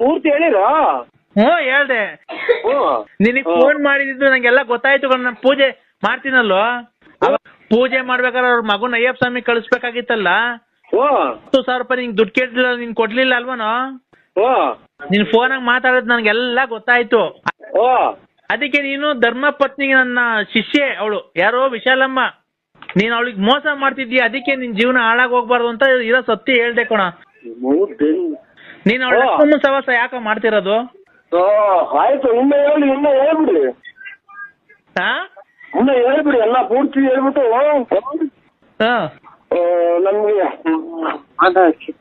ಪೂರ್ತಿ ಹೇಳಿರಾ? ಹ್ಮ್ ಹೇಳ್ದೆ. ನಿನಗೆ ನಿನಗ್ ಫೋನ್ ಮಾಡಿದ್ದು ನಂಗೆಲ್ಲ ಗೊತ್ತಾಯ್ತು ಕಣ ನಾನು ಪೂಜೆ ಮಾಡ್ತೀನಲ್ಲೋ? ಪೂಜೆ ಮಾಡ್ಬೇಕಾದ್ರೆ ಅವ್ರ ಮಗುನ ಅಯ್ಯಪ್ಪ ಸ್ವಾಮಿ ಕಳಿಸ್ಬೇಕಾಗಿತ್ತಲ್ಲ? ಹತ್ತು ಸಾವಿರ ರೂಪಾಯಿ ನಿಂಗೆ ದುಡ್ಡು ಕೇಳಿಲ್ಲ ನಿನ್ ಕೊಡ್ಲಿಲ್ಲ ಅಲ್ವನೋ? ನಿನ್ ಫೋನಾಗ ಮಾತಾಡೋದು ನನಗೆಲ್ಲ ಗೊತ್ತಾಯ್ತು. ಅದಕ್ಕೆ ನೀನು ಧರ್ಮಪತ್ನಿಗೆ ನನ್ನ ಶಿಷ್ಯೆ ಅವಳು ಯಾರೋ ವಿಶಾಲಮ್ಮ. ನೀನ್ ಅವಳಿಗೆ ಮೋಸ ಮಾಡ್ತಿದ್ದೀಯ ಅದಕ್ಕೆ ನಿನ್ ಜೀವನ ಹಾಳಾಗ್ ಹೋಗ್ಬಾರ್ದು ಅಂತ ಇರೋ ಸತ್ಯ ಹೇಳ್ದೆ ಕಣ. ನೀನ್ ಅವಳ ಓ. ಲಕ್ಷ್ಮಮ್ಮ ಸವಾಸ ಯಾಕ ಮಾಡ್ತಿರೋದು? ಓ, ಆಯ್ತು ಇನ್ನ ಹೇಳಿ ಇನ್ನ ಹೇಳ್ಬಿಡಿ. ಹಾ ಇನ್ನ ಹೇಳ್ಬಿಡಿ ಎಲ್ಲ ಪೂರ್ತಿ ಹೇಳ್ಬಿಟ್ಟು ಹಾ. ನಮ್ಗೆ ಅದಕ್ಕೆ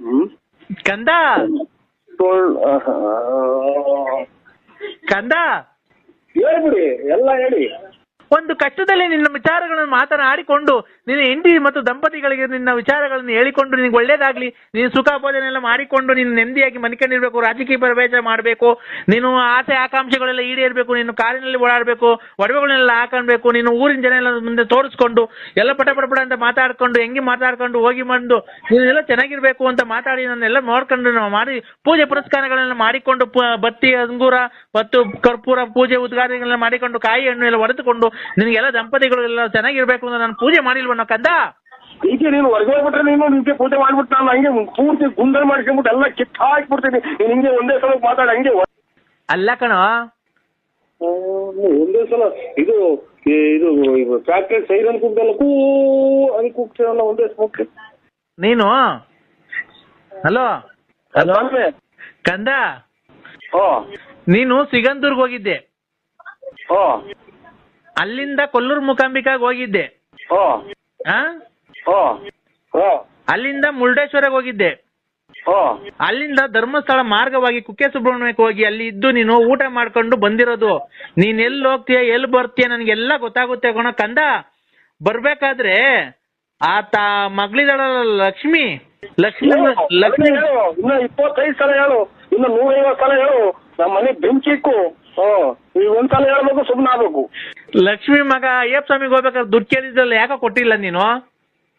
ಹ್ಮ್? ಕಂದ? ಕಂದ? ಹೇಳ್ಬಿಡಿ ಎಲ್ಲ ಹೇಳಿ. ಒಂದು ಕಷ್ಟದಲ್ಲಿ ನಿನ್ನ ವಿಚಾರಗಳನ್ನು ಮಾತನಾಡಿಕೊಂಡು ನಿನ್ನ ಹೆಂಡತಿ ಮತ್ತು ದಂಪತಿಗಳಿಗೆ ನಿನ್ನ ವಿಚಾರಗಳನ್ನು ಹೇಳಿಕೊಂಡು ನಿನಗೆ ಒಳ್ಳೇದಾಗ್ಲಿ, ನೀನು ಸುಖ ಭೋಜನ ಎಲ್ಲ ಮಾಡಿಕೊಂಡು ನೀನು ನೆಮ್ಮದಿಯಾಗಿ ಮನಿಕೊಂಡಿರ್ಬೇಕು, ರಾಜಕೀಯ ಪ್ರವೇಶ ಮಾಡಬೇಕು, ನೀನು ಆಸೆ ಆಕಾಂಕ್ಷೆಗಳೆಲ್ಲ ಈಡೇರಬೇಕು, ನೀನು ಕಾರಿನಲ್ಲಿ ಓಡಾಡಬೇಕು, ಒಡವೆಗಳನ್ನೆಲ್ಲ ಹಾಕೊಂಡ್ಬೇಕು ನೀನು ಊರಿನ ಜನ ಎಲ್ಲ ಮುಂದೆ ತೋರಿಸ್ಕೊಂಡು, ಎಲ್ಲ ಪಟ ಪಟ ಅಂತ ಮಾತಾಡ್ಕೊಂಡು, ಹೆಂಗೆ ಮಾತಾಡ್ಕೊಂಡು ಹೋಗಿ ಬಂದು ನೀನೆಲ್ಲ ಚೆನ್ನಾಗಿರ್ಬೇಕು ಅಂತ ಮಾತಾಡಿ ನನ್ನೆಲ್ಲ ನೋಡ್ಕೊಂಡು ಮಾಡಿ ಪೂಜೆ ಪುರಸ್ಕಾರಗಳನ್ನ ಮಾಡಿಕೊಂಡು ಬತ್ತಿ, ಅಂಗೂರ ಮತ್ತು ಕರ್ಪೂರ ಪೂಜೆ ಉದ್ಘಾಟನೆಗಳನ್ನ ಮಾಡಿಕೊಂಡು ಕಾಯಿ ಹಣ್ಣು ಎಲ್ಲ ಹೊಡೆದುಕೊಂಡು ನಿನಗೆಲ್ಲ ದಂಪತಿಗಳು ಎಲ್ಲ ಚೆನ್ನಾಗಿರ್ಬೇಕು ಅಂದ್ರೆ ನಾನು ಪೂಜೆ ಮಾಡಿಲ್ವನೋ ಕಂದ? ಈಗ ನೀನು ಹೊರಗೆ ಹೋಗ್ಬಿಟ್ರೆ ನೀನು ನಿಮ್ಗೆ ಪೂಜೆ ಮಾಡ್ಬಿಟ್ಟು ನಾನು ಹಂಗೆ ಪೂರ್ತಿ ಗುಂಡಲ್ ಮಾಡ್ಕೊಂಡ್ಬಿಟ್ಟು ಎಲ್ಲ ಕಿತ್ತ ಹಾಕ್ಬಿಡ್ತೀನಿ. ನೀನು ಹಿಂಗೆ ಒಂದೇ ಸಲ ಮಾತಾಡ ಹಂಗೆ ಅಲ್ಲ ಕಣೋ. ಒಂದೇ ಸಲ ಇದು ಈ- ಇದು ಫ್ಯಾಕ್ಟ್ರಿ ಸೈರನ್ ಕೂಗ್ದಲ್ಲ ಕೂ ಅಲ್ಲಿ ಕೂಗ್ತೀನಲ್ಲ ಒಂದೇ ಸ್ಮೋಕ್ ನೀನು? ಹಲೋ? ಹಲೋ ಹಲೋ ಕಂದ? ಓ ನೀನು ಸಿಗಂದೂರ್ಗ್ ಹೋಗಿದ್ದೆ. ಓ ಅಲ್ಲಿಂದ ಕೊಲ್ಲೂರು ಮುಕಾಂಬಿಕಾಗ್ ಹೋಗಿದ್ದೆ. ಓ ಆ? ಓ ಓ ಅಲ್ಲಿಂದ ಮುರುಡೇಶ್ವರಕ್ಕೆ ಹೋಗಿದ್ದೆ. ಓ ಅಲ್ಲಿಂದ ಧರ್ಮಸ್ಥಳ ಮಾರ್ಗವಾಗಿ ಕುಕ್ಕೆ ಸುಬ್ರಹ್ಮಣ್ಯಕ್ಕೆ ಹೋಗಿ ಅಲ್ಲಿ ಇದ್ದು ನೀನು ಊಟ ಮಾಡ್ಕೊಂಡು ಬಂದಿರೋದು. ನೀನ್ ಎಲ್ಲಿ ಹೋಗ್ತೀಯ ಎಲ್ಲಿ ಬರ್ತೀಯ ನನಗೆಲ್ಲ ಗೊತ್ತಾಗುತ್ತೆ ಕಣ ಕಂದ. ಬರ್ಬೇಕಾದ್ರೆ ಆತ ಮಗಳಿದಳ ಲಕ್ಷ್ಮಿ. ಲಕ್ಷ್ಮಿ ಲಕ್ಷ್ಮಿ ಇನ್ನ ಇಪ್ಪತ್ತೈದು ಸಲ ಹೇಳು ಇನ್ನು ನೂರೈವತ್ತು ಸಲ ಹೇಳು ನಮ್ಮ ಮನೆ ಹ್ಮ್ ಈಗ ಒಂದ್ ಸಲ ಹೇಳ್ಬೇಕು ಸುಮ್ಮನೆ ಆಗ್ಬೇಕು. ಲಕ್ಷ್ಮಿ ಮಗ ಅಯ್ಯಪ್ಪ ಸ್ವಾಮಿಗೆ ಹೋಗ್ಬೇಕಾದ್ರೆ ದುಡ್ಡು ಕೇಳಿದ್ರಲ್ಲ ಯಾಕೋ ಕೊಟ್ಟಿಲ್ಲ ನೀನು?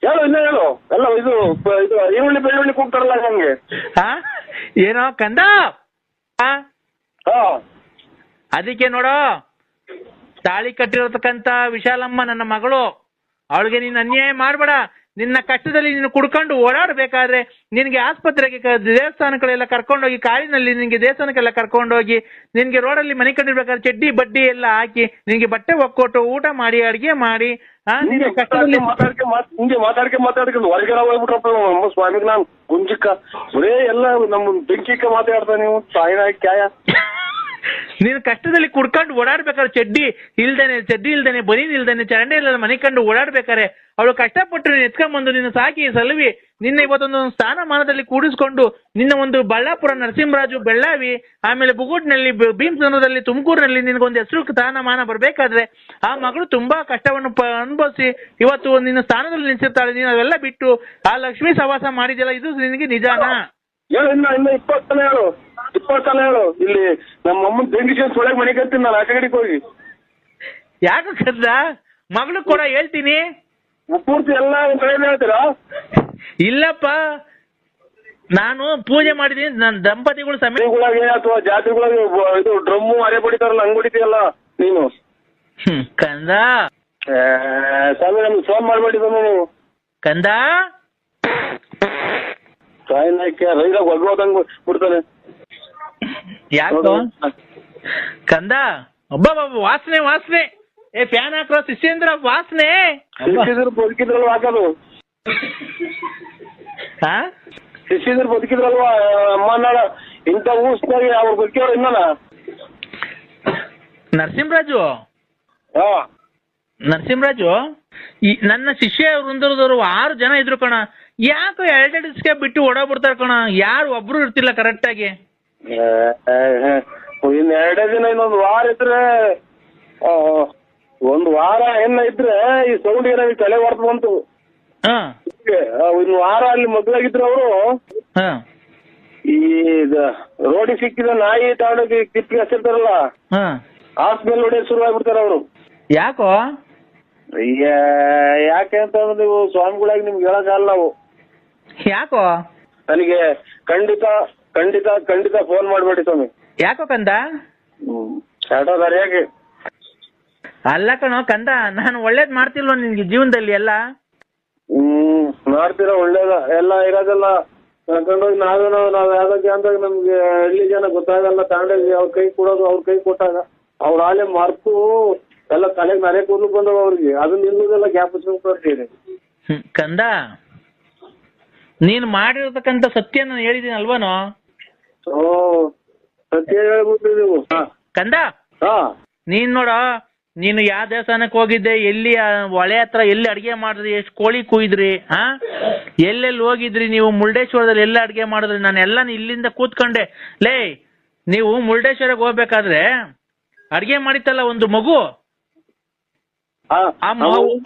ಹೇಳು ಇನ್ನ ಹೇಳು. ಎಲ್ಲ ಇದು ಪ- ಇದು ಈರುಳ್ಳಿ ಬೆಳ್ಳುಳ್ಳಿ ಹಂಗೆ. ಹಾ? ಏನೋ ಕಂದ? ಆ? ಹಾ. ಅದಕ್ಕೆ ನೋಡೋ ತಾಳಿ ಕಟ್ಟಿರತಕ್ಕಂತ ವಿಶಾಲಮ್ಮ ನನ್ನ ಮಗಳು ಅವಳಿಗೆ ನೀನು ಅನ್ಯಾಯ ಮಾಡಬೇಡ. ನಿನ್ನ ಕಷ್ಟದಲ್ಲಿ ನೀನು ಕುಡ್ಕೊಂಡು ಓಡಾಡಬೇಕಾದ್ರೆ ನಿನಗೆ ಆಸ್ಪತ್ರೆಗೆ ದೇವಸ್ಥಾನಗಳೆಲ್ಲ ಕರ್ಕೊಂಡೋಗಿ ಕಾರಿನಲ್ಲಿ ನಿನಗೆ ದೇವಸ್ಥಾನಕ್ಕೆಲ್ಲ ಕರ್ಕೊಂಡೋಗಿ ನಿನಗೆ ರೋಡಲ್ಲಿ ಮನೆ ಕಂಡಿರ್ಬೇಕಾದ್ರೆ ಚಡ್ಡಿ ಬಡ್ಡಿ ಎಲ್ಲ ಹಾಕಿ ನಿನಗೆ ಬಟ್ಟೆ ಒಕ್ಕೊಟ್ಟು ಊಟ ಮಾಡಿ ಅಡಿಗೆ ಮಾಡಿ ಹಿಂಗೆ ಕಷ್ಟದಲ್ಲಿ ಮಾತಾಡ್ಕೆ ಮಾತಾಡ್ಕೆ ಮಾತ್- ಹಿಂಗೆ ಮಾತಾಡ್ಕೆ ಮಾತಾಡ್ಕೊಂಡು ಹೊರಗಡೆ ಹೋಗ್ಬಿಟ್ರಪ್ಪ ನಮ್ಮ ಸ್ವಾಮಿಗೆ ನಾನು ಗುಂಜಿಕ್ಕ. ಬರೇ ಎಲ್ಲ ನಮ್ಮ ಬೆಂಕಿಕ್ಕ ಮಾತಾಡ್ತಾ ನೀವು ಸಾಯಿನ ಕ್ಯಾಯ. ನೀನು ಕಷ್ಟದಲ್ಲಿ ಕುಡ್ಕೊಂಡು ಓಡಾಡ್ಬೇಕಾದ್ರೆ ಚಡ್ಡಿ ಇಲ್ದೇನೆ ಚಡ್ಡಿ ಇಲ್ದೇನೆ ಬನೀನ್ ಇಲ್ದೇನೆ, ಚರಂಡಿ ಇಲ್ಲದೆ ಮನೆ ಕಂಡು ಓಡಾಡ್ಬೇಕಾರೆ ಅವಳು ಕಷ್ಟಪಟ್ಟು ನೀನು ಎತ್ಕೊಂಡ್ಬಂದು ನಿನ್ನ ಸಾಕಿ ಸಲುವಿ ನಿನ್ನ ಇವತ್ತೊಂದು ಸ್ಥಾನಮಾನದಲ್ಲಿ ಕೂಡಿಸ್ಕೊಂಡು ನಿನ್ನ ಒಂದು ಬಳ್ಳಾಪುರ ನರಸಿಂಹರಾಜು ಬೆಳ್ಳಾವಿ, ಆಮೇಲೆ ಬುಗುಟ್ನಲ್ಲಿ ಭೀಮಸಂದ್ರದಲ್ಲಿ ತುಮಕೂರಿನಲ್ಲಿ ನಿನಗೊಂದು ಹೆಸರು ಸ್ಥಾನಮಾನ ಬರಬೇಕಾದ್ರೆ ಆ ಮಗಳು ತುಂಬಾ ಕಷ್ಟವನ್ನು ಅನುಭವಿಸಿ ಇವತ್ತು ನಿನ್ನ ಸ್ಥಾನದಲ್ಲಿ ನಿಲ್ಸಿರ್ತಾಳೆ ನೀನು ಅವೆಲ್ಲ ಬಿಟ್ಟು ಆ ಲಕ್ಷ್ಮೀ ಸವಾಸ ಮಾಡಿದೆಯಲ್ಲ, ಇದು ನಿನಗೆ ನಿಜಾನಾ? ಹೇಳು ಇನ್ನ ಇನ್ನ ಇಪ್ಪತ್ತು ಸಲ ಹೇಳು. ಇಲ್ಲಿ ನಮ್ಮ ಅಮ್ಮನ ಬೆಂಕಿ ಸೊಳಗೆ ಮನೆ ಕತ್ತೀನಿ ನಾನು ಆಚೆ ಕಡೆಗೆ ಹೋಗಿ. ಯಾಕೆ ಕದ್ದ ಮಗಳು ಕೂಡ ಹೇಳ್ತೀನಿ. ಪೂರ್ತಿ ಎಲ್ಲ ಒಂದ್ ಕಡೆ ಹೇಳ್ತೀರಾ? ಇಲ್ಲಪ್ಪ. ನಾನು ಪೂಜೆ ಮಾಡಿದೀನಿ ನನ್ನ ದಂಪತಿಗಳು ಸಮೇತ ಮನೆಗಳಿಗೆ ಅಥವಾ ಜಾತ್ರೆಗಳಿಗೆ ಇದು ಡ್ರಮ್ಮು ಅರೆ ಬಡಿತಾರಲ್ಲ ಹಂಗ್ ಹೊಡಿತೀಯಲ್ಲ ನೀನು? ಹ್ಮ್, ಕಂದ. ಏ, ಸ್ವಾಮಿ ನಮ್ಗೆ ಫೋನ್ ಮಾಡ್ಬೇಡಿ ಸ್ವಾಮಿ ನೀವು. ಕಂದ. ಸಾಯನಕ್ಕೆ ರೈಲಾಗ ಒಗ್ಗೋದಂಗ್ ಬಿಡ್ತಾನೆ. ಯಾಕೋ. ಕಂದ? ಒಬ್ಬ ವಾಸನೆ ವಾಸನೆ. ಏ ಫ್ಯಾನ್ ಹಾಕ್ರೋ ಶಿಶೇಂದ್ರ ವಾಸನೆ. ಶಿಶೇಂದ್ರ ಬದುಕಿದ್ರಲ್ವಾ ಹಾಕೋದು? ಹಾ ಶಿಶೇಂದ್ರ ಬದುಕಿದ್ರಲ್ವಾ? ಅಮ್ಮ ನಾಡ ಇಂಥ ಊಸ್ನಾಗೆ ಅವ್ರು ಬದುಕಿಯವ್ರು ಇನ್ನನ? ನರಸಿಂಹರಾಜು? ನರಸಿಂಹರಾಜು ಈ ನನ್ನ ಶಿಷ್ಯ ವೃಂದದವರು ಆರು ಜನ ಇದ್ರು ಕಣ. ಯಾಕೋ ಎರಡೆರಡು ದಿವಸಕ್ಕೆ ಬಿಟ್ಟು ಓಡೋಗ್ಬಿಡ್ತಾರೆ ಕಣ. ಯಾರು ಒಬ್ರು ಇರ್ತಿಲ್ಲ ಕರೆಕ್ಟ್ ಆಗಿ. ಇನ್ ಎರಡೇ ದಿನ ಇನ್ನೊಂದು ವಾರ ಇದ್ರೆ ಒಂದು ವಾರ ಏನ ಇದ್ರೆ ಈ ಸೌಂಡ್ ಏನ ತಲೆ ಹೊಡೆದು ಬಂತು. ಇನ್ ವಾರ ಅಲ್ಲಿ ಮಗ್ಳಾಗಿದ್ರು ಅವರು. ಈ ರೋಡಿ ಸಿಕ್ಕಿದ ನಾಯಿ ತಗೊಂಡೋಗಿ ಕಿಪ್ಪಿ ಹಚ್ಚಿರ್ತಾರಲ್ಲ ಹಾಸ್ಪಿಟಲ್ ಹೊಡೆಯೋದು ಶುರು ಆಗ್ಬಿಡ್ತಾರ ಅವರು. ಯಾಕೋ? ಯಾಕೆ ಅಂತಂದ್ರೆ ನೀವು ಸ್ವಾಮಿಗಳಾಗಿ ನಿಮ್ಗೆ ಹೇಳಕ್ಕಾಗಲ್ಲ ನಾವು ಯಾಕೋ? ನನಗೆ ಖಂಡಿತ ಖಂಡಿತ ಖಂಡಿತ ಫೋನ್ ಮಾಡ್ಬೇಡಿ ಸ್ವಾಮಿ. ಯಾಕೋ ಕಂದ? ಶಾಟೋ ಸರಿಯಾಗಿ ಅಲ್ಲ ಕಣೋ ಕಂದ ನಾನು ಒಳ್ಳೇದ್ ಮಾಡ್ತಿಲ್ವ ನಿನ್ಗೆ ಜೀವನದಲ್ಲಿ ಎಲ್ಲ? ಹ್ಮ್ ಮಾಡ್ತೀರಾ ಒಳ್ಳೇದ. ಎಲ್ಲ ಇರೋದೆಲ್ಲ ಕರ್ಕೊಂಡೋಗಿ ನಾವೇನೋ ನಾವ್ ಯಾವ್ದಕ್ಕೆ ಅಂತ ನಮ್ಗೆ ಹಳ್ಳಿ ಜನ ಗೊತ್ತಾಗಲ್ಲ ತಗೊಂಡೋಗಿ ಅವ್ರ ಕೈ ಕೊಡೋದು ಅವ್ರ ಕೈ ಕೊಟ್ಟಾಗ ಅವ್ರ ಆಲೆ ಮರ್ತು ಎಲ್ಲ ತಲೆಗೆ ನರೆ ಕೂದಲು ಬಂದವ ಅವ್ರಿಗೆ. ಅದನ್ನ ನಿಲ್ಲುದೆಲ್ಲ ಗ್ಯಾಪ್ ಕೊಡ್ತೀರಿ. ಕಂದ ನೀನ್ ಮಾಡಿರ್ತಕ್ಕಂತ ಸತ್ಯ ನಾನು ಹೇಳಿದೀನಿ ಅಲ್ವನೋ ಓ ಸತ್ಯ ಹೇಳ್ಬಿಟ್ರಿ ನೀವು. ಹಾ. ಕಂದ? ಹಾ. ನೀನ್ ನೋಡ ನೀನು ಯಾವ ದೇವಸ್ಥಾನಕ್ ಹೋಗಿದ್ದೆ ಎಲ್ಲಿ ಆ ಹೊಳೆ ಹತ್ರ ಎಲ್ಲಿ ಅಡಿಗೆ ಮಾಡಿದ್ರಿ ಎಷ್ಟು ಕೋಳಿ ಕುಯ್ದ್ರಿ ಹಾ? ಎಲ್ಲೆಲ್ಲಿ ಹೋಗಿದ್ರಿ ನೀವು? ಮುರುಡೇಶ್ವರದಲ್ಲಿ ಎಲ್ಲ ಅಡಿಗೆ ಮಾಡಿದ್ರಿ? ನಾನು ಎಲ್ಲ ಇಲ್ಲಿಂದ ಕೂತ್ಕೊಂಡೆ. ಲೇ ನೀವು ಮುರುಡೇಶ್ವರಕ್ಕೆ ಹೋಗ್ಬೇಕಾದ್ರೆ ಅಡಿಗೆ ಮಾಡಿತ್ತಲ್ಲ ಒಂದು ಮಗು? ಹಾ.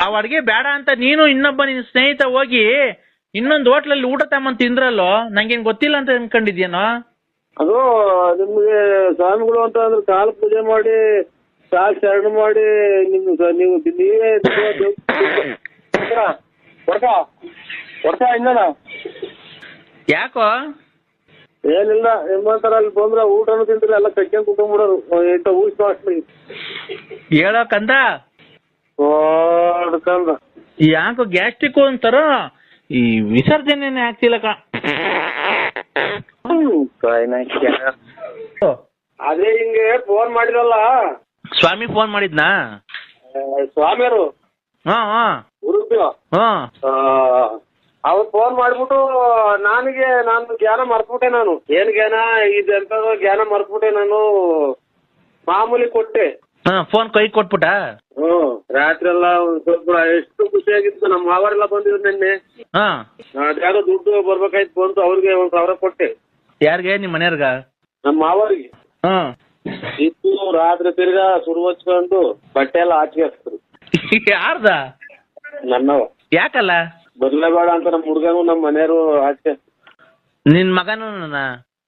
ಆ ಅಡಿಗೆ ಬೇಡ ಅಂತ ನೀನು ಇನ್ನೊಬ್ಬ ನಿನ್ನ ಸ್ನೇಹಿತ ಹೋಗಿ ಇನ್ನೊಂದು ಹೋಟ್ಲಲ್ಲಿ ಊಟ ತಮ್ಮ ತಿಂದ್ರಲ್ಲೋ? ನಂಗೇನ್ ಗೊತ್ತಿಲ್ಲ ಅಂತ ಅನ್ಕೊಂಡಿದ್ಯೇನೋ? ಅದು ನಿಮ್ಗೆ ಸ್ವಾಮಿಗಳು ಅಂತ ಅಂದ್ರೆ ಕಾಲ ಪೂಜೆ ಮಾಡಿ ಸಾಕ್ ಶರಣ ಮಾಡಿ ನಿಮ್ ನೀವು ನೀವೇ ಯಾಕೋ? ಏನಿಲ್ಲ ನಿಮ್ಮಂತರ ಅಲ್ಲಿ ಬಂದ್ರ ಊಟನು ತಿಂದ್ರೆ ಎಲ್ಲ ಕಟ್ಕೊಂಡ್ ಕುತ್ಕೊಂಡ್ಬಿಡೋರು. ಎಂತ ಊಟ ಮಾಡಿ ಹೇಳೋ ಕಂದ? ಯಾಕೋ ಗ್ಯಾಸ್ಟ್ರಿಕ್ ಅಂತಾರ ಈ ವಿಸರ್ಜನೆನೇ ಆಗ್ತಿಲ್ಲ ಕ ಅದೇ ಹಿಂಗೆ ಫೋನ್ ಮಾಡಿರಲ್ಲ ಸ್ವಾಮಿ ಫೋನ್ ಮಾಡಿದ್ನಾ? ಸ್ವಾಮಿಯರು ಹಾ ಹಾ. ಗುರುಗಳು ಹಾ. ಅವ್ರು ಫೋನ್ ಮಾಡ್ಬಿಟ್ಟು ನನಗೆ ನಾನು ಜ್ಞಾನ ಮರ್ತ್ಬಿಟ್ಟೆ ನಾನು. ಏನ್ ಜ್ಞಾನ? ಇದೆಂತ ಜ್ಞಾನ ಮರ್ತ್ಬಿಟ್ಟೆ ನಾನು. ಮಾಮೂಲಿ ಕೊಟ್ಟೆ. ಹಾ ಫೋನ್ ಕೈ ಕೊಟ್ಬಿಟ್ಟ? ಹ್ಮ್ ರಾತ್ರಿ ಎಲ್ಲ ಸ್ವಲ್ಪ ಎಷ್ಟು ಖುಷಿಯಾಗಿತ್ತು ನಮ್ಮ ಮಾವರೆಲ್ಲ ಬಂದಿದ್ರು ನಿನ್ನೆ. ಹಾ. ಅದ್ಯಾವುದೋ ದುಡ್ಡು ಬರ್ಬೇಕಾಯ್ತು ಬಂತು ಅವ್ರಿಗೆ ಒಂದ್ ಸಾವಿರ ಕೊಟ್ಟೆ. ಯಾರಿಗೆ? ನಿಮ್ಮ ಮನೆಯವ್ರಗ? ನಮ್ಮ ಮಾವರಿಗೆ. ಹಾ. ಇತ್ತು ರಾತ್ರಿ ತಿರ್ಗಾ ಸುರು ಹಚ್ಕೊಂಡು ಬಟ್ಟೆ ಎಲ್ಲ ಆಚೆ ಹಾಕ್ತಾರೆ ಯಾರ್ದ? ನನ್ನವ. ಯಾಕಲ್ಲ? ಬರ್ಲೇಬೇಡ ಅಂತ ನಮ್ಮ ಹುಡ್ಗನು ನಮ್ಮ ಮನೆಯವರು ಆಚೆ. ನಿನ್ ಮಗನು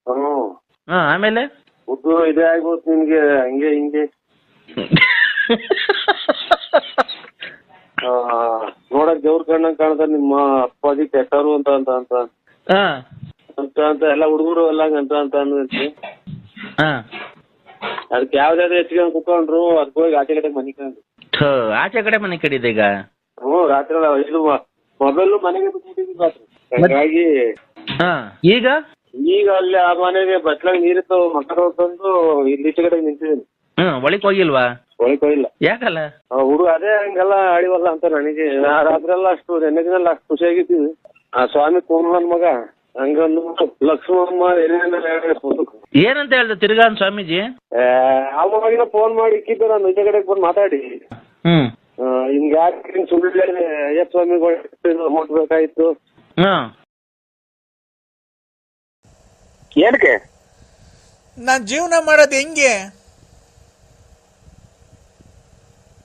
ಹ್ಮ್ ಹಾ ಆಮೇಲೆ? ಉದ್ದು ಇದೇ ಆಗ್ಬೋದು ನಿನ್ಗೆ ಹಂಗೆ ಹಿಂಗೆ. ನೋಡಕ್ ದೇವ್ರ ಕಣ್ಣಂಗ್ ಕಾಣ್ತಾರ ನಿಮ್ಮ ಅಪ್ಪಾಜಿ ಕೆಟ್ಟರು ಅಂತ ಅಂತ ಅಂತ. ಹಾ. ಅಂತ ಅಂತ ಎಲ್ಲ ಹುಡುಗರು ಎಲ್ಲ ಅಂತ ಅಂತ ಅಂದ್ರಿ ಹಾ. ಅದಕ್ಕೆ ಯಾವ್ದಾದ್ರು ಹೆಚ್ಚಿಗೆ ಕುತ್ಕೊಂಡ್ರು ಅದಕ್ಕೆ ಹೋಗಿ ಆಚೆ ಕಡೆ ಮನೆ ಕಂಡು ಥು, ಆಚೆ ಕಡೆ ಮನೆ ಕಡಿದೆ ಈಗ. ಹ್ಞೂ ರಾತ್ರಿ ಎಲ್ಲ ಇದು ಮೊಬೈಲ್ ಮನೆಗೆ ಬಿಟ್ಬಿಟ್ಟಿದ್ವಿ ರಾತ್ರಿ ಹಾಗಾಗಿ ಹಾ. ಈಗ? ಈಗ ಅಲ್ಲಿ ಆ ಮನೆಗೆ ಬಟ್ಲಾಗ ನೀರಿತ್ತು ಮಕ್ಕಳು ತಂದು ಇಲ್ಲಿ ಈಚೆ ಕಡೆ ನಿಂತಿದ್ದೀನಿ. ಹ್ಮ್ ಒಳಗ್ ಹೋಗಿಲ್ವಾ? ಒಳಗೆ ಹೋಗಿಲ್ಲ. ಯಾಕಲ್ಲ? ಹುಡುಗ ಅದೇ ಹಂಗೆಲ್ಲ ಆಡಿವಲ್ಲ ಅಂತ ನನಗೆ. ನಾ ರಾತ್ರೆಲ್ಲ ಅಷ್ಟು ನೆನಪಿನೆಲ್ಲ ಅಷ್ಟು ಖುಷಿಯಾಗಿದ್ದೀವಿ. ಆ ಸ್ವಾಮಿ ಕೂನ್ ನನ್ ಮಗ. ಹಂಗಂದು ಲಕ್ಷ್ಮಮ್ಮ ಏನಂತ ಹೇಳ್ದ ತಿರ್ಗಾ ಅವ್ನ್ ಸ್ವಾಮೀಜಿ ಅವಾಗಿನ ಫೋನ್ ಮಾಡಿ ಇಕ್ಕಿದ್ದೆ ನಾನು ಈಚೆ ಕಡೆಗೆ ಬಂದು ಮಾತಾಡಿ. ಹ್ಮ್. ಹಿಂಗ್ ಯಾಕೆ ಸುಳ್ಳು ಅಯ್ಯಪ್ಪ ಸ್ವಾಮಿಗಳು ಅಮೌಂಟ್ ಬೇಕಾಯ್ತು ಏನಕ್ಕೆ? ನಾನ್ ಜೀವನ ಮಾಡೋದು ಹೆಂಗೆ?